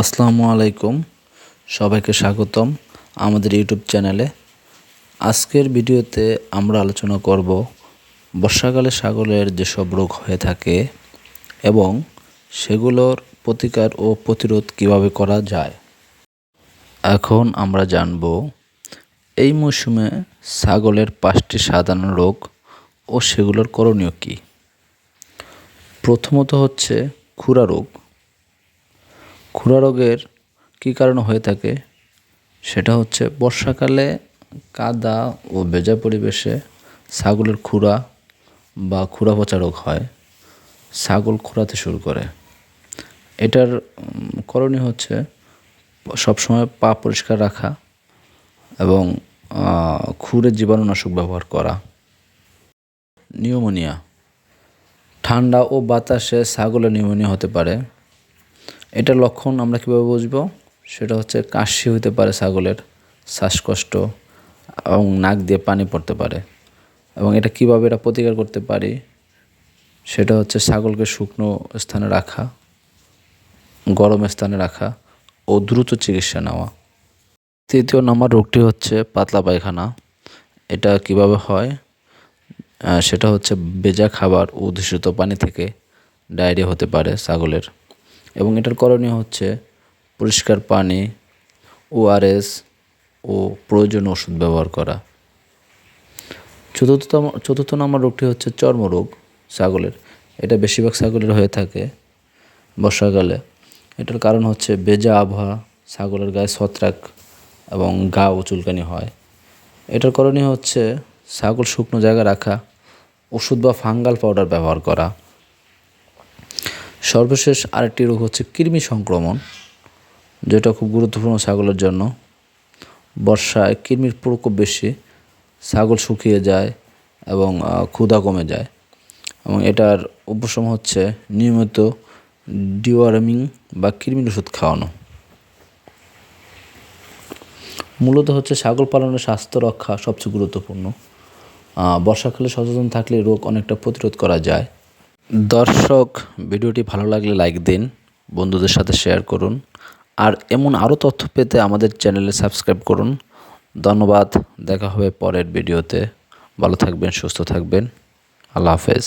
আসসালামু আলাইকুম। সবাইকে স্বাগতম আমাদের ইউটিউব চ্যানেলে। আজকের ভিডিওতে আমরা আলোচনা করব বর্ষাকালে ছাগলের যেসব রোগ হয়ে থাকে এবং সেগুলোর প্রতিকার ও প্রতিরোধ কীভাবে করা যায়। এখন আমরা জানব, এই মৌসুমে ছাগলের পাঁচটি সাধারণ রোগ ও সেগুলোর করণীয় কী? প্রথমত হচ্ছে খুরা রোগ। খুরা রোগের কী কারণে হয়ে থাকে সেটা হচ্ছে বর্ষাকালে কাদা ও ভেজা পরিবেশে ছাগলের খুরা বা খুরা পচা রোগ হয়, ছাগল খুরাতে শুরু করে। এটার করণীয় হচ্ছে সবসময় পা পরিষ্কার রাখা এবং খুরের জীবাণুনাশক ব্যবহার করা। নিউমোনিয়া। ঠান্ডা ও বাতাসে ছাগলের নিউমোনিয়া হতে পারে। এটার লক্ষণ আমরা কীভাবে বুঝব? সেটা হচ্ছে কাশি হতে পারে ছাগলের শ্বাসকষ্ট এবং নাক দিয়ে পানি পড়তে পারে। এবং এটা কীভাবে এটা প্রতিকার করতে পারি? সেটা হচ্ছে ছাগলকে শুকনো স্থানে রাখা, গরম স্থানে রাখা ও দ্রুত চিকিৎসা নেওয়া। তৃতীয় নম্বর রোগটি হচ্ছে পাতলা পায়খানা। এটা কীভাবে হয়? সেটা হচ্ছে ভেজা খাবার ও দূষিত পানি থেকে ডায়রিয়া হতে পারে ছাগলের। এবং এটার করণীয় হচ্ছে পরিষ্কার পানি ওআরএস ও প্রয়োজনীয় ওষুধ ব্যবহার করা। চতুর্থতম, চতুর্থ নম্বর রোগটি হচ্ছে চর্মরোগ, ছাগলের। এটা বেশিরভাগ ছাগলের হয়ে থাকে বর্ষাকালে। এটার কারণ হচ্ছে বেজা আবহাওয়া, ছাগলের গায়ে ছত্রাক এবং গা ও চুলকানি হয়। এটার করণীয় হচ্ছে ছাগল শুকনো জায়গায় রাখা, ওষুধ বা ফাঙ্গাল পাউডার ব্যবহার করা। সর্বশেষ আরেকটি রোগ হচ্ছে কৃমি সংক্রমণ, যেটা খুব গুরুত্বপূর্ণ ছাগলের জন্য। বর্ষায় কৃমির প্রকোপ বেশি, ছাগল শুকিয়ে যায় এবং ক্ষুধা কমে যায়। এবং এটার উপশম হচ্ছে নিয়মিত ডিওয়ার্মিং বা কৃমির ওষুধ খাওয়ানো। মূলত হচ্ছে ছাগল পালনের স্বাস্থ্য রক্ষা সবচেয়ে গুরুত্বপূর্ণ। বর্ষাকালে সচেতন থাকলে রোগ অনেকটা প্রতিরোধ করা যায়। দর্শক, ভিডিওটি ভালো লাগলে লাইক দিন, বন্ধুদের সাথে শেয়ার করুন, আর এমন আরও তথ্য পেতে আমাদের চ্যানেলে সাবস্ক্রাইব করুন। ধন্যবাদ, দেখা হবে পরের ভিডিওতে ভালো থাকবেন, সুস্থ থাকবেন। আল্লাহ হাফেজ।